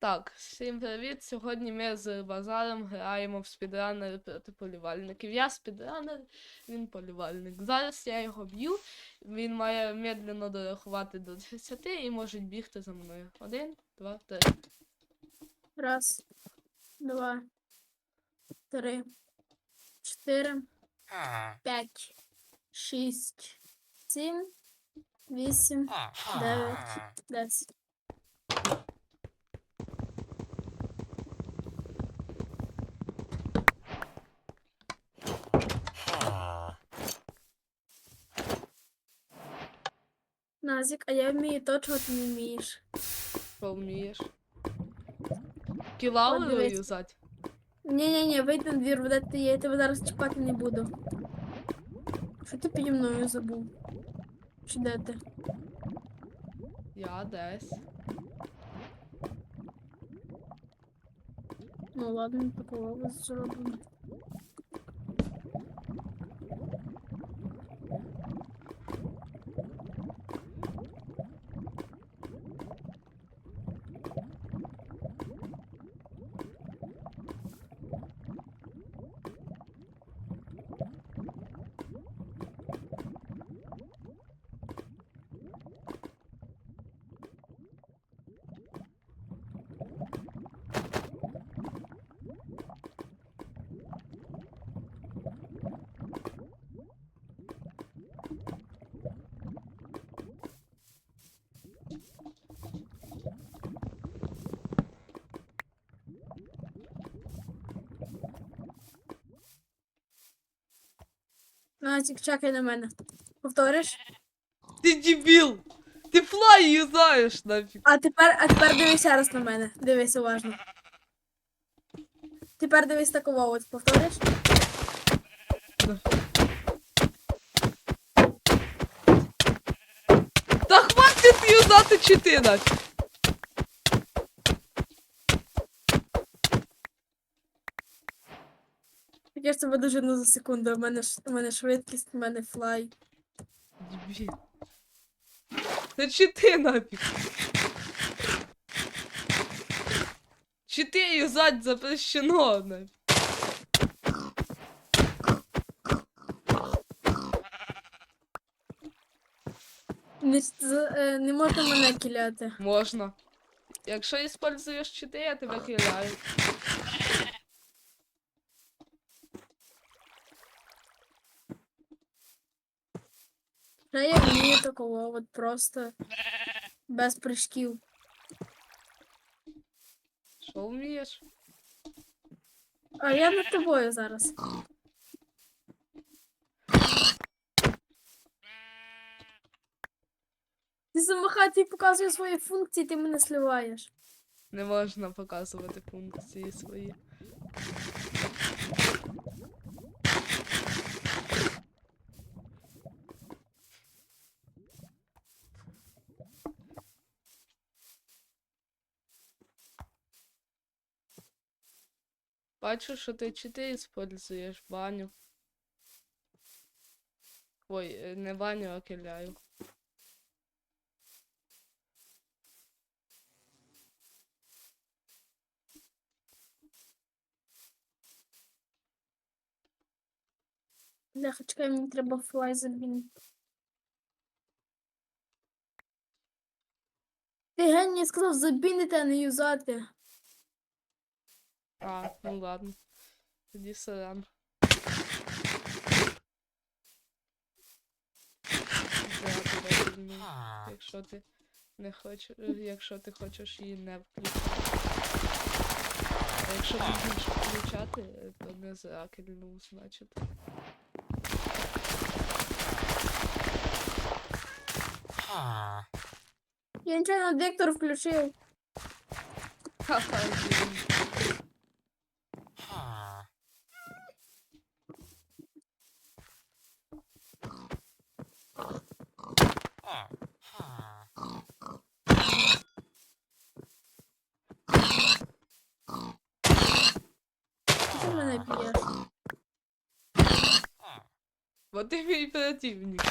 Так, всім привіт. Сьогодні ми з Базаром граємо в спідранери проти полювальників. Я спідранер, він полювальник. Зараз я його б'ю. Він має медленно дорахувати до 30 і може бігти за мною. Один, два, три. Раз, два, три, чотири, п'ять, шість, сім, вісім, дев'ять, десять. Назік, а я вмію то, чого ти не вмієш. Що вмієш? Кілаури дивись. юзать? Ні-ні-ні, вийди на двір, де ти я тебе зараз чіпати не буду. Що ти піді мною забув? Чи де ти? Я десь. Ну ладно, такого зробимо. Назік, чекай на мене. Повториш? Ти дебіл! Ти флай юзаєш нафіг! А тепер, а тепер дивися раз на мене. Дивись уважно. Тепер дивись такого от повториш? Та хватить юзати чити нафіг! Я ж тебе дожину за секунду. У мене, ш- у мене швидкість, у мене флай. Дебіл. Та чити нафіг! Чити юзать запрещено нафіг! Не, з- е, не можна мене кіляти. Можна. Якщо используєш чити, я тебе кидаю. Ще я вмію такого, от просто без прыжків. Що вмієш? А я над тобою зараз. Ти замахати і показує свої функції, ти мене сливаєш. Не можна показувати функції свої. Бачу, що ти чити используєш баню. Ой, е, не баню, а киляю. Бляха, чекай, мені треба флай забінити. Ти геній сказав забінити, а не юзати. А, ну ладно. Тоді сорян. Якщо ти не хочеш, якщо ти хочеш її не включати. А якщо ти будеш включати, то не зракельну, значить. Я нечайно диктор включив. Ха-ха, блін. Ти мене б'єш. Бо ти мій противник.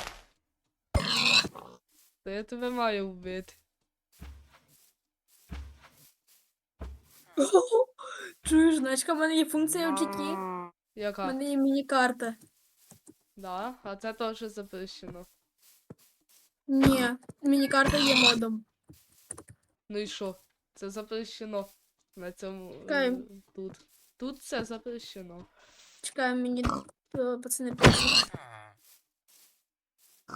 То я тебе маю вбити. Чуєш, значка, в мене є функція в GT. У Яка? мене є міні-карта. Да, а це теж запрещено. Ні, міні-карта є модом. Ну і що? Це запрещено на цьому. е, Чекай. Тут. Тут це запрещено. Чекай, мені е, пацани пишуть. Ні,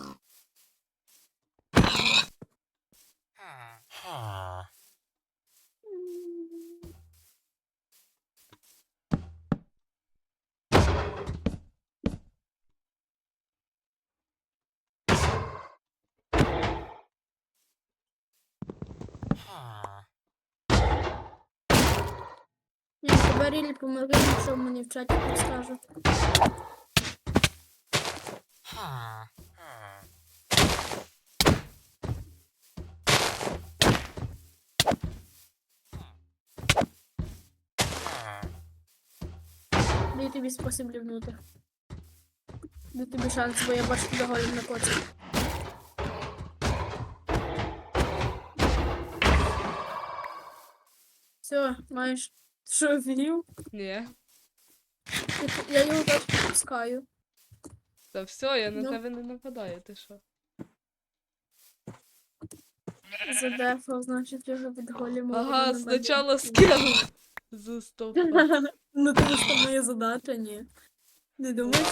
тебе Рілі помогли, якщо мені в чаті підскажуть. Тобі спосіб лівнути. Дай тобі шанс, бо я бачу тебе на коці. Все, маєш. Що вів? Ні. Я його теж підпускаю. Та все, я на Ну. тебе не нападаю, ти що? Задефав, значить, його від голіма. Ага, спочатку скинув. З стовпа. Ну, тому що моє задача, ні. Не думаєш?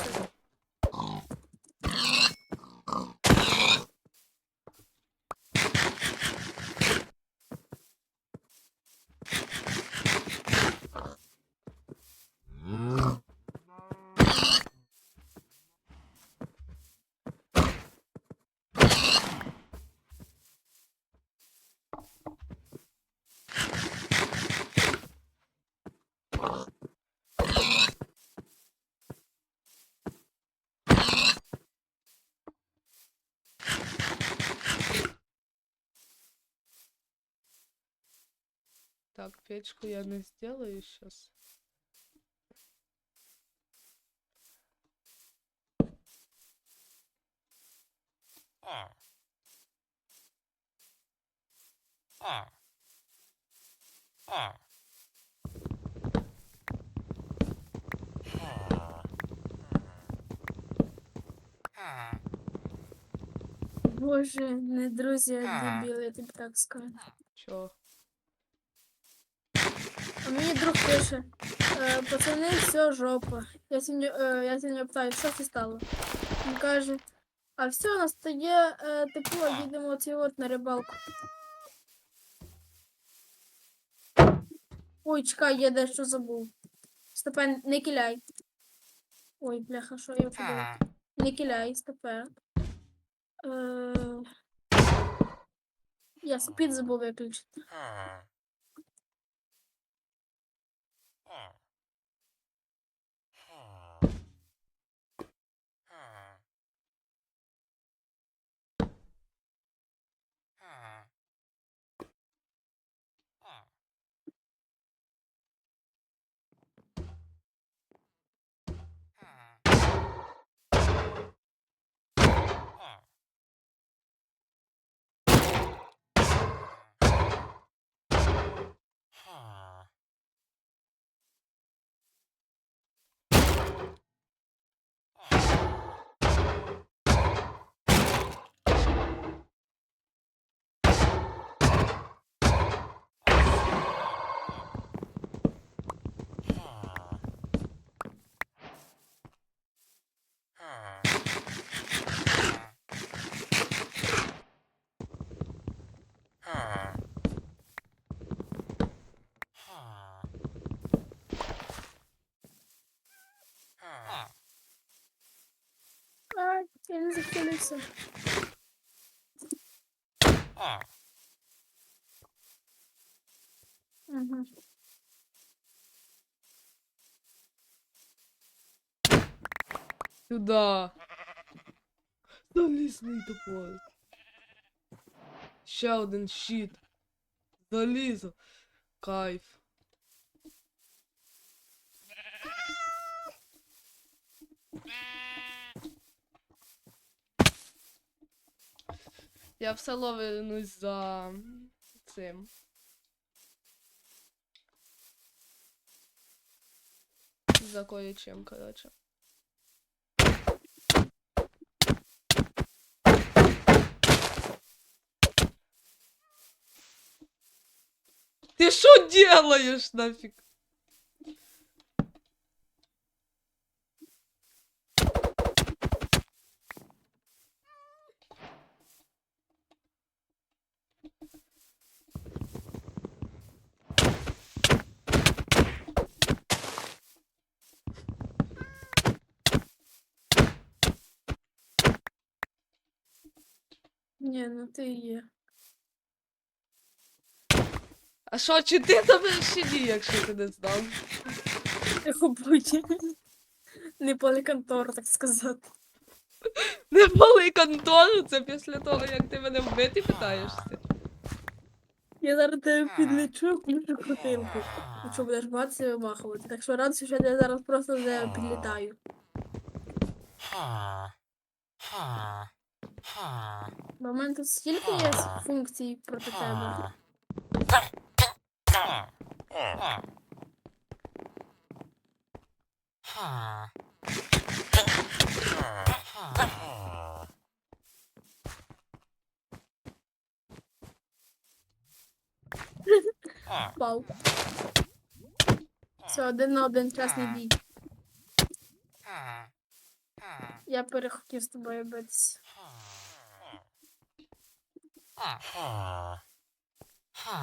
Так, печку я не сделаю сейчас. Боже, не друзі, а А. дебіли, я тобі так скажу. Чё? Мені друг пише, е, пацани, все, жопа. Я сьогодні, е, я сьогодні питаю, що це стало? Він каже, а все, настає тепло, їдемо оці от на рибалку. Ой, чекай, я дещо забув. Степан, не киляй. Ой, бляха, що я подумав? Не киляй, Степан. Е, я спід забув виключити. Я не захилився. Угу. Сюда. Залізний топор. Ще один щит. Залізо. Кайф. Я все ловинусь за цим. За кое чим, коротше. Ты что делаешь нафиг? Ні, ну ти є. А що, чи ти там ще ні, якщо ти не знав? Будь. Не поліконтор, так сказати. Не пали контору, це після того, як ти мене вбити питаєшся. Я зараз тебе підлечу, включу крутилку. Ну що будеш бачити і вимахувати. Так що радуйся, що я зараз просто вже підлітаю. Бо в мене тут стільки є функцій проти тебе. Вау. Все, один на один чесний бій. Я перехотів з тобою битися. ฮ่าฮ่าฮ่า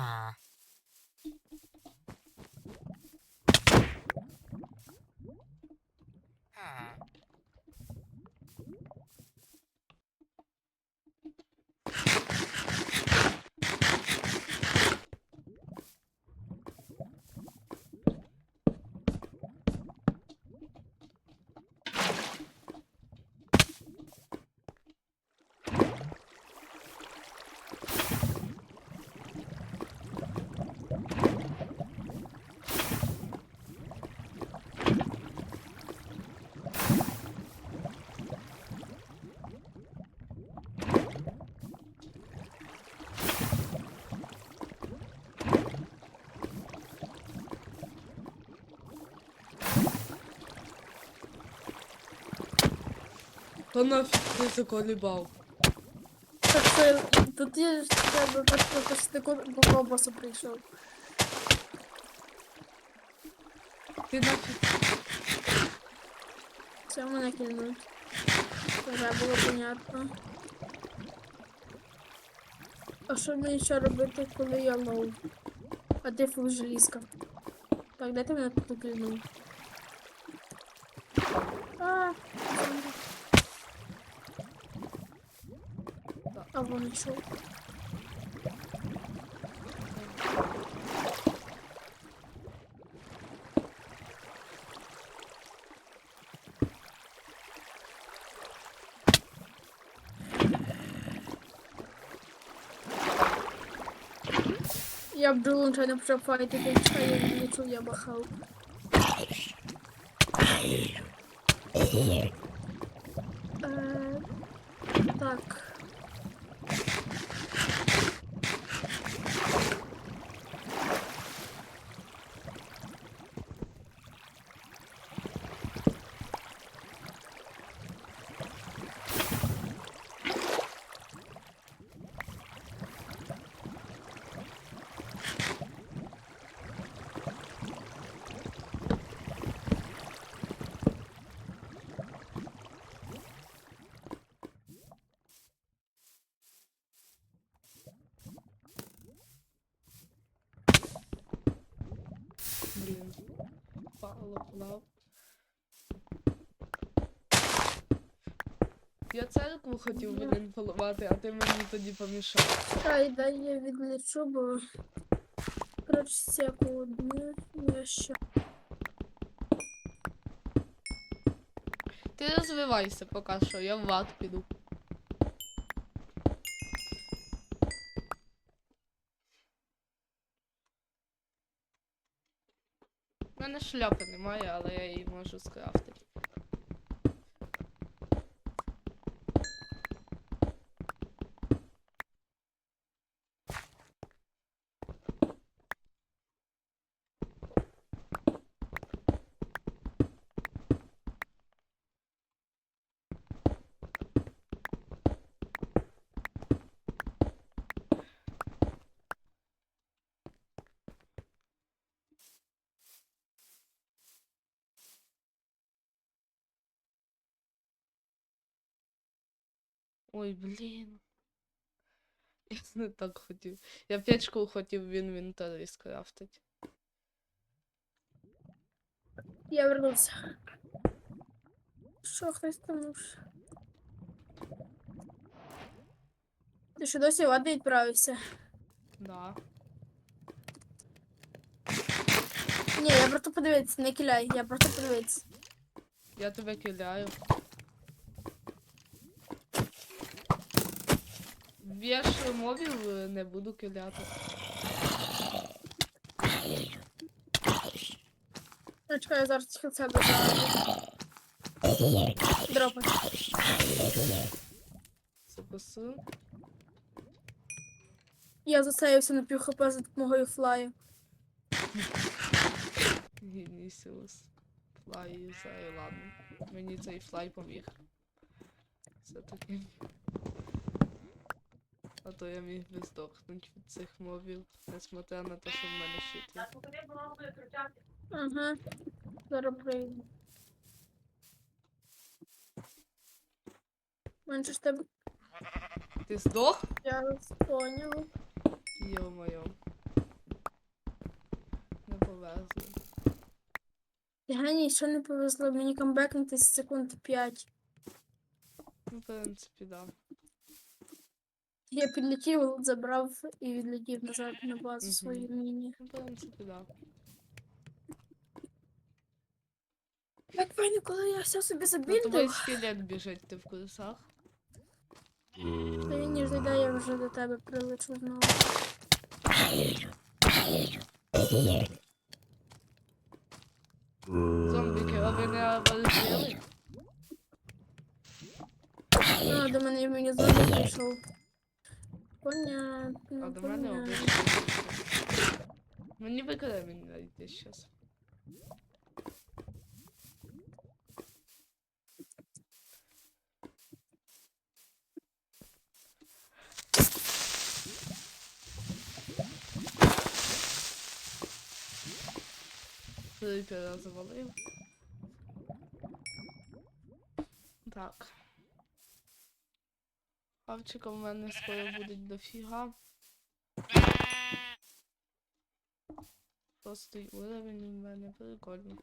Та нафіг ти заколібав. Так це тут є ж тебе просто ти по колбасу прийшов. Ти нафіг. Це мене кинуть. Вже було понятно. А що мені ще робити, коли я лоу? А ти фул желізка. Так, дайте мене тут клянув. А, а вон що? Я бджолу не почав файтити, я не чув, я махав. Е, так. Блін. Пало, плав. Я церкву хотів, блін, поливати, а ти мені тоді помішав. Хай дай я відлечу, бо коротше всяку дню я ще. Ти розвивайся поки що, я в ват піду. Мене шляпи немає, але я її можу скрафтити. Ой, блін. Я не так хотів. Я печку хотів в інвентарі скрафтити. Я вернувся. Що хтось там уж? Ти що досі в ад не відправився? Да. Ні, я просто подивитися, не киляй, я просто подивитися. Я тебе киляю. Більше мобів е, не буду киляти. Я зараз тільки дропи. Записи. Я засеявся на пів хп за допомогою флаю. Гінісіус. Флай зай, ладно. Мені цей флай поміг. Все-таки. А то я міг би здохнути від цих мобів, несмотря на те, що в мене щит. Ага. Зараз прийду. Менше ж тебе Ти здох? я поняв. Йо-моє. Не повезло. Геній, що не повезло, мені камбекнути з секунд 5. Ну, в принципі, да. Я підлетів, забрав і відлетів назад на базу Мгм. свою міні. Ну. Як файно, коли я все собі Ну, твій забіндив, скелет біжить, ти в курсах? то він не зайде, я вже до тебе прилечу знову. Зомбіки, а ви не полетіли? А, до мене мені зомбі прийшов. Понятно, А до мене понятно. обичний. Мені би кремінь знайти щас. Крипера завалив. Так. Хавчика в мене скоро буде дофіга. Шостий уровень у мене прикольно.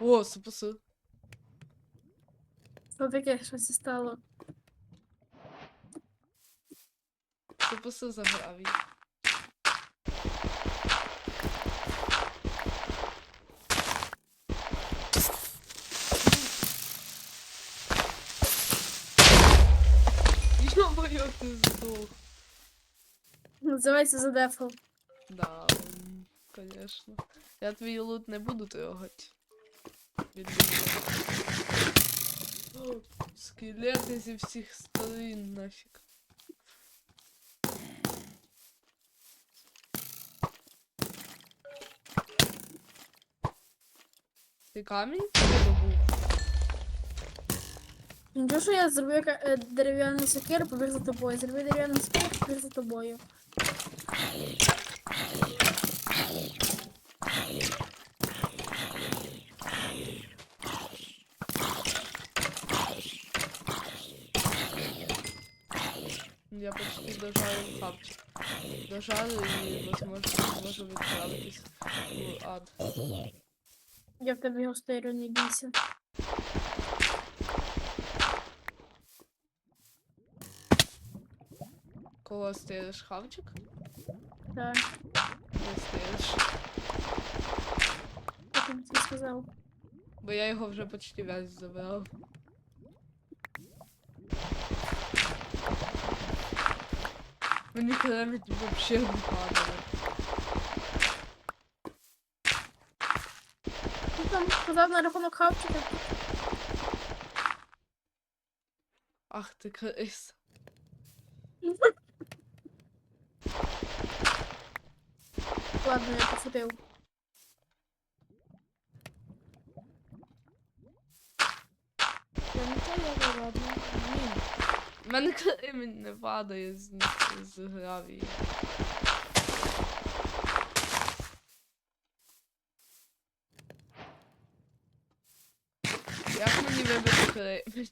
О, супуси. Що таке, щось стало? Супуси заграв Називається задефал. Да, конечно. Я твій лут не буду трогать. Відмінно. О, Скелети зі всіх сторін нафіг. Ти камінь добув? Нічого, що я зробив е, дерев'яну сокиру, побіг за тобою. Зробив дерев'яну сокиру, побіг за тобою. Я почти дожарив хапчик. Дожарив і, возможно, зможу відправитись в ад. Я в тебе його стирю, не бійся. Кого стириш хавчик? Так, Не стириш. я тобі це сказав. Бо я його вже почти весь забрав. Мені кремить вообще не падало. Ти там сказав на рахунок хавчика. Ах ти крис. Ладно, я пошутив. Я не знаю, ладно. Ні. В мене кремінь не падає з, з гравії. Як мені вибити кремінь?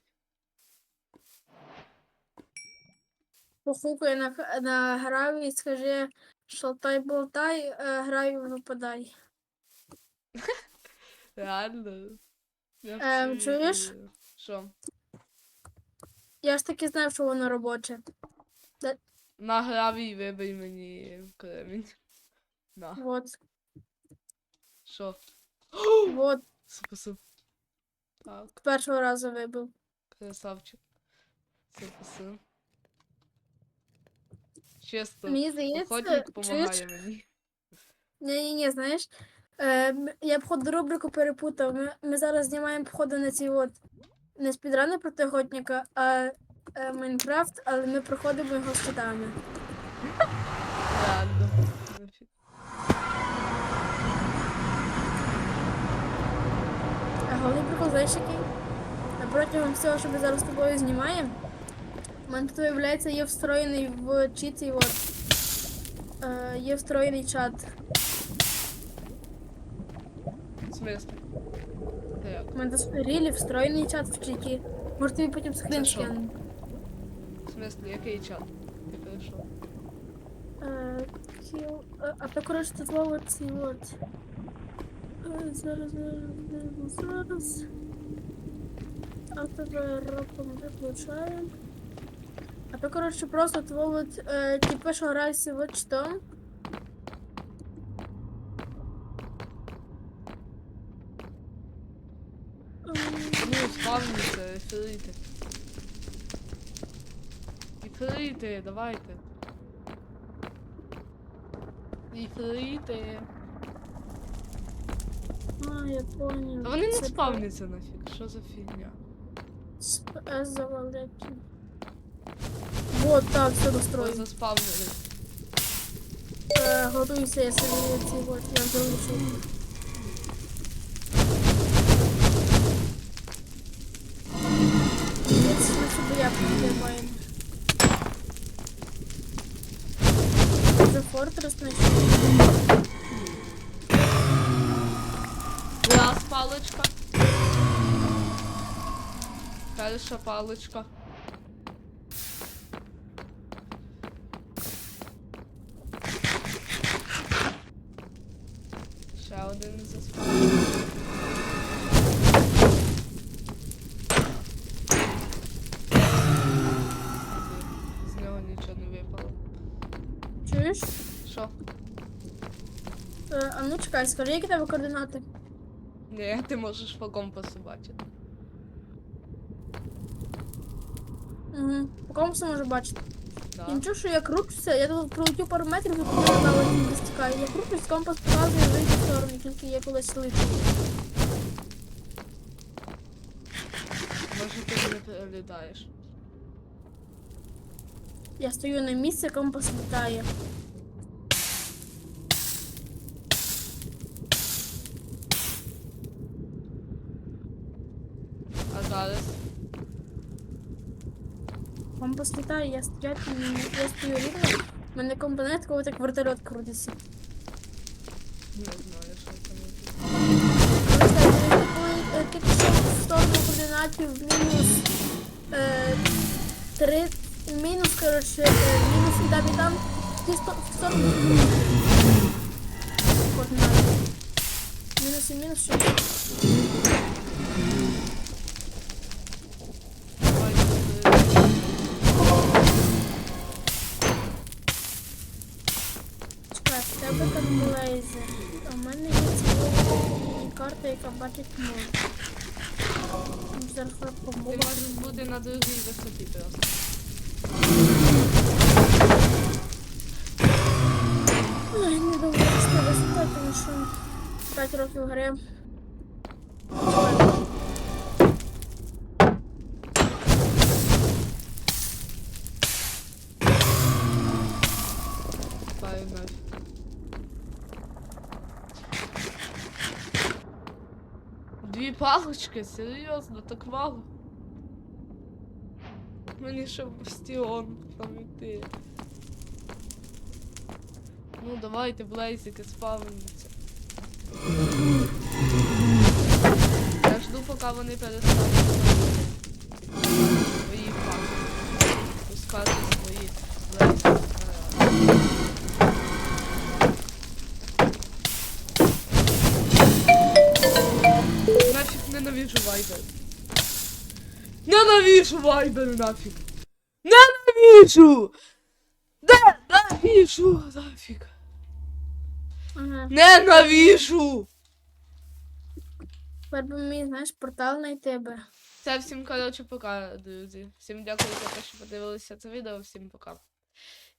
Похукай на, на гравій і скажи, шалтай болтай, е, гравій випадай. Реально. Я Ем, чуєш? вірю. Що? Я ж таки знав, що воно робоче. На гравій вибий мені кремінь. На. Вот, Що? вот, Супасу. Так, з першого разу вибив. красавчик. Супасу. Чесно, Мені здається, охотник чуєш? мені. Ні, ні, ні, знаєш. Е, я походу рубрику перепутав. Ми, ми зараз знімаємо походу на ці от не спідрани проти охотника, а е, Майнкрафт, але ми проходимо його з. А головний прикол, знаєш який? А Протягом всього, що ми зараз з тобою знімаємо, у мене тут виявляється, є встроєний в чіті, от, е, є встроєний чат. В смислі? Так. У мене тут рілі встроєний чат в чіті. Може тобі потім скрин що? скину. В смислі, який чат? Я перейшов. Е, кіл- е, А то коротше тут Вова ці от. Е, Зараз, зараз, зараз. А тебе роком виключаємо. А то коротше просто твого от, е, типи, що грають вот. Ем, Ну, спавніться, реферите. Реферите, давайте. Реферите. А, я понял. Та вони не Це спавняться нафіг, що за фігня? Сп- завалити. Вот так, все Ой, настроїмо. заспавнили. Е, Готуйся, я собі ці от, я залишу. Я підтримаємо. Це фортрес знайшов. Раз паличка. Перша паличка. Чекай, скажи, які тебе координати? Ні, ти можеш по компасу бачити. Угу. По компасу можу бачити. Да. І нічого, що я кручуся, я тут пролетів пару метрів, і куди я не стікає. Я кручусь, компас показує в інші сторони, тільки я кудись лечу. Може ти не перелітаєш. Я стою на місці, компас літає. А? Компас літає, я стою, я стою рівно. У мене компонент, коли так вертольот крутиться. Не знаю, що це може. Е, ти пішов в сторону координатів мінус е, три, мінус, коротше, е, мінус і там і там, ти в сторону координатів. Мінус і мінус, що? В блейзер. А в мене є ціла карта, яка бачить море. Зараз Ти побуду. можеш бути на другій висоті просто. Ой, не це висота, тому що 5 років гри. Палочки? Серйозно, так мало? Мені ще в бастіон там йти. Ну давайте, блейзики, спавніться. Я жду, поки вони перестануть свої факти. Пускати свої легкі ненавижу вайбер. Ненавижу вайбер нафіг. Ненавижу! Да, ненавижу нафіг. Ага. Ненавижу! Тепер би мені, знаєш, портал знайти би. Це всім, коротше, пока, друзі. Всім дякую за те, що подивилися це відео. Всім пока.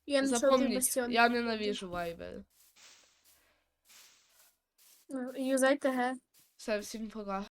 Я цей Запомніть, я ненавижу вайбер. Ну, Юзайте Г. Все, всім пока.